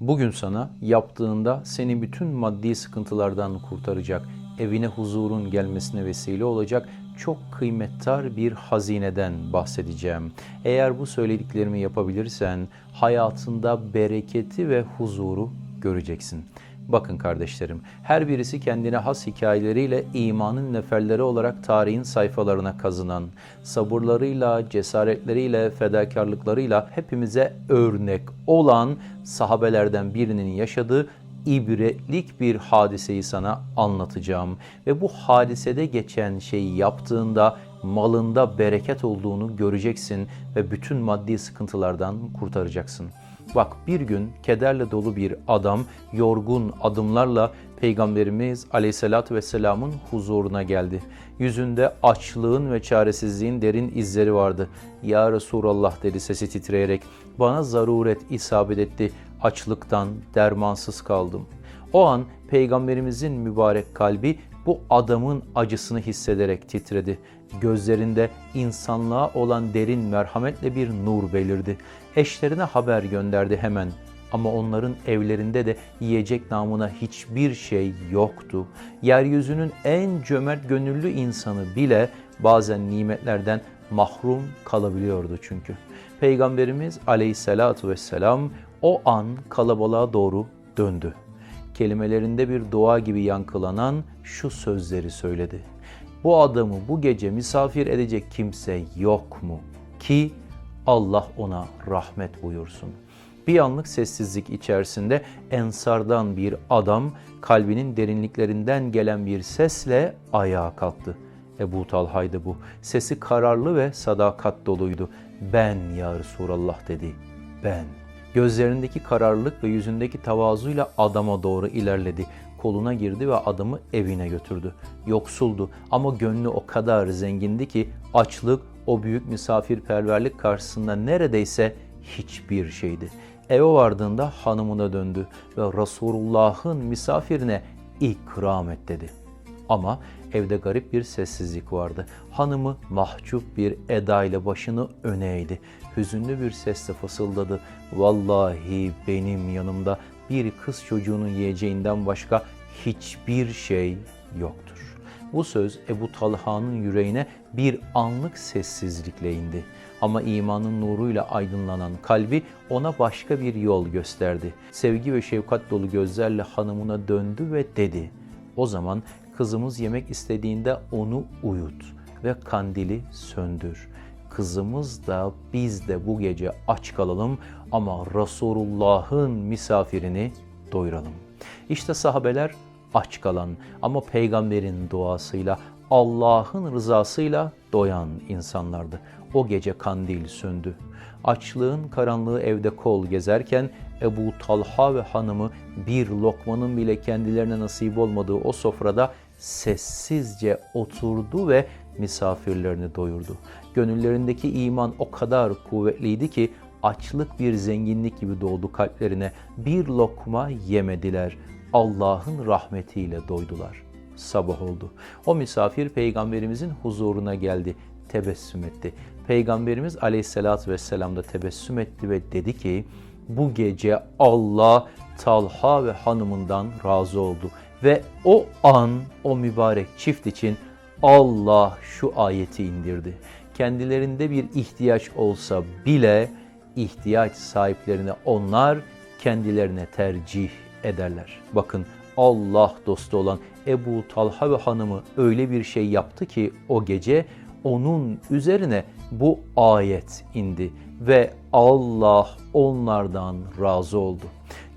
Bugün sana yaptığında seni bütün maddi sıkıntılardan kurtaracak, evine huzurun gelmesine vesile olacak çok kıymettar bir hazineden bahsedeceğim. Eğer bu söylediklerimi yapabilirsen hayatında bereketi ve huzuru göreceksin. Bakın kardeşlerim, her birisi kendine has hikayeleriyle imanın neferleri olarak tarihin sayfalarına kazınan, sabırlarıyla, cesaretleriyle, fedakarlıklarıyla hepimize örnek olan sahabelerden birinin yaşadığı ibretlik bir hadiseyi sana anlatacağım. Ve bu hadisede geçen şeyi yaptığında malında bereket olduğunu göreceksin ve bütün maddi sıkıntılardan kurtaracaksın. Bak bir gün kederle dolu bir adam yorgun adımlarla Peygamberimiz Aleyhisselatü Vesselam'ın huzuruna geldi. Yüzünde açlığın ve çaresizliğin derin izleri vardı. Ya Resulallah dedi sesi titreyerek. Bana zaruret isabet etti. Açlıktan dermansız kaldım. O an Peygamberimizin mübarek kalbi bu adamın acısını hissederek titredi. Gözlerinde insanlığa olan derin merhametle bir nur belirdi. Eşlerine haber gönderdi hemen. Ama onların evlerinde de yiyecek namına hiçbir şey yoktu. Yeryüzünün en cömert gönüllü insanı bile bazen nimetlerden mahrum kalabiliyordu çünkü. Peygamberimiz aleyhissalatu vesselam o an kalabalığa doğru döndü. Kelimelerinde bir dua gibi yankılanan şu sözleri söyledi. Bu adamı bu gece misafir edecek kimse yok mu? Ki Allah ona rahmet buyursun. Bir anlık sessizlik içerisinde ensardan bir adam kalbinin derinliklerinden gelen bir sesle ayağa kalktı. Ebu Talha'ydı bu. Sesi kararlı ve sadakat doluydu. Ben ya Resulallah dedi. Ben. Gözlerindeki kararlılık ve yüzündeki tavazuyla adama doğru ilerledi. Koluna girdi ve adamı evine götürdü. Yoksuldu ama gönlü o kadar zengindi ki açlık o büyük misafirperverlik karşısında neredeyse hiçbir şeydi. Eve vardığında hanımına döndü ve Resulullah'ın misafirine ikram et dedi. Ama evde garip bir sessizlik vardı. Hanımı mahcup bir edayla başını öne eğdi. Hüzünlü bir sesle fısıldadı. Vallahi benim yanımda bir kız çocuğunun yiyeceğinden başka hiçbir şey yoktur. Bu söz Ebu Talha'nın yüreğine bir anlık sessizlikle indi. Ama imanın nuruyla aydınlanan kalbi ona başka bir yol gösterdi. Sevgi ve şefkat dolu gözlerle hanımına döndü ve dedi. O zaman kızımız yemek istediğinde onu uyut ve kandili söndür. Kızımız da biz de bu gece aç kalalım ama Resulullah'ın misafirini doyuralım. İşte sahabeler aç kalan ama peygamberin duasıyla Allah'ın rızasıyla doyan insanlardı. O gece kandil söndü. Açlığın karanlığı evde kol gezerken Ebu Talha ve hanımı bir lokmanın bile kendilerine nasip olmadığı o sofrada sessizce oturdu ve misafirlerini doyurdu. Gönüllerindeki iman o kadar kuvvetliydi ki açlık bir zenginlik gibi doğdu kalplerine. Bir lokma yemediler. Allah'ın rahmetiyle doydular. Sabah oldu. O misafir peygamberimizin huzuruna geldi. Tebessüm etti. Peygamberimiz aleyhissalatü vesselam da tebessüm etti ve dedi ki bu gece Allah Talha ve hanımından razı oldu. Ve o an o mübarek çift için Allah şu ayeti indirdi. Kendilerinde bir ihtiyaç olsa bile ihtiyaç sahiplerine onlar kendilerine tercih ederler. Bakın Allah dostu olan Ebu Talha ve hanımı öyle bir şey yaptı ki o gece onun üzerine bu ayet indi ve Allah onlardan razı oldu.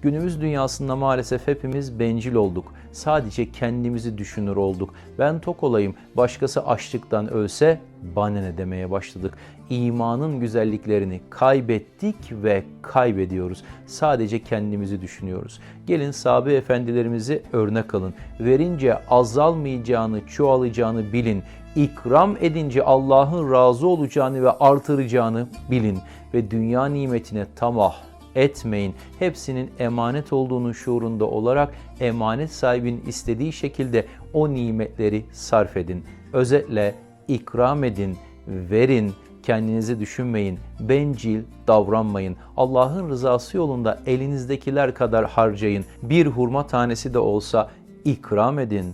Günümüz dünyasında maalesef hepimiz bencil olduk. Sadece kendimizi düşünür olduk. Ben tok olayım, başkası açlıktan ölse bana ne demeye başladık. İmanın güzelliklerini kaybettik ve kaybediyoruz. Sadece kendimizi düşünüyoruz. Gelin sahabe efendilerimizi örnek alın. Verince azalmayacağını, çoğalacağını bilin. İkram edince Allah'ın razı olacağını ve artıracağını bilin. Ve dünya nimetine tamah etmeyin. Hepsinin emanet olduğunun şuurunda olarak emanet sahibinin istediği şekilde o nimetleri sarf edin. Özetle ikram edin, verin, Kendinizi düşünmeyin, bencil davranmayın. Allah'ın rızası yolunda elinizdekiler kadar harcayın. Bir hurma tanesi de olsa ikram edin,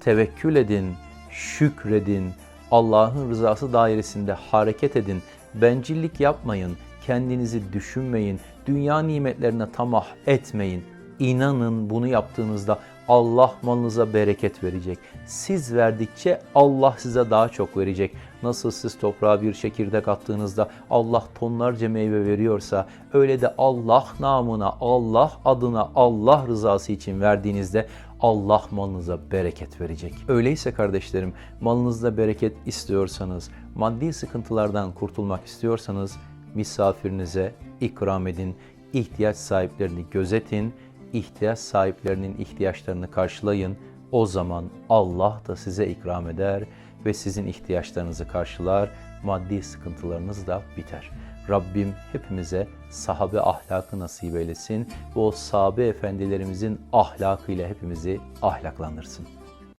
tevekkül edin, şükredin. Allah'ın rızası dairesinde hareket edin. Bencillik yapmayın, kendinizi düşünmeyin, dünya nimetlerine tamah etmeyin. İnanın bunu yaptığınızda Allah malınıza bereket verecek. Siz verdikçe Allah size daha çok verecek. Nasıl siz toprağa bir çekirdek attığınızda Allah tonlarca meyve veriyorsa öyle de Allah namına, Allah adına, Allah rızası için verdiğinizde Allah malınıza bereket verecek. Öyleyse kardeşlerim malınızda bereket istiyorsanız, maddi sıkıntılardan kurtulmak istiyorsanız misafirinize ikram edin, ihtiyaç sahiplerini gözetin, ihtiyaç sahiplerinin ihtiyaçlarını karşılayın. O zaman Allah da size ikram eder ve sizin ihtiyaçlarınızı karşılar, maddi sıkıntılarınız da biter. Rabbim hepimize sahabe ahlakı nasip eylesin ve o sahabe efendilerimizin ahlakıyla hepimizi ahlaklandırsın.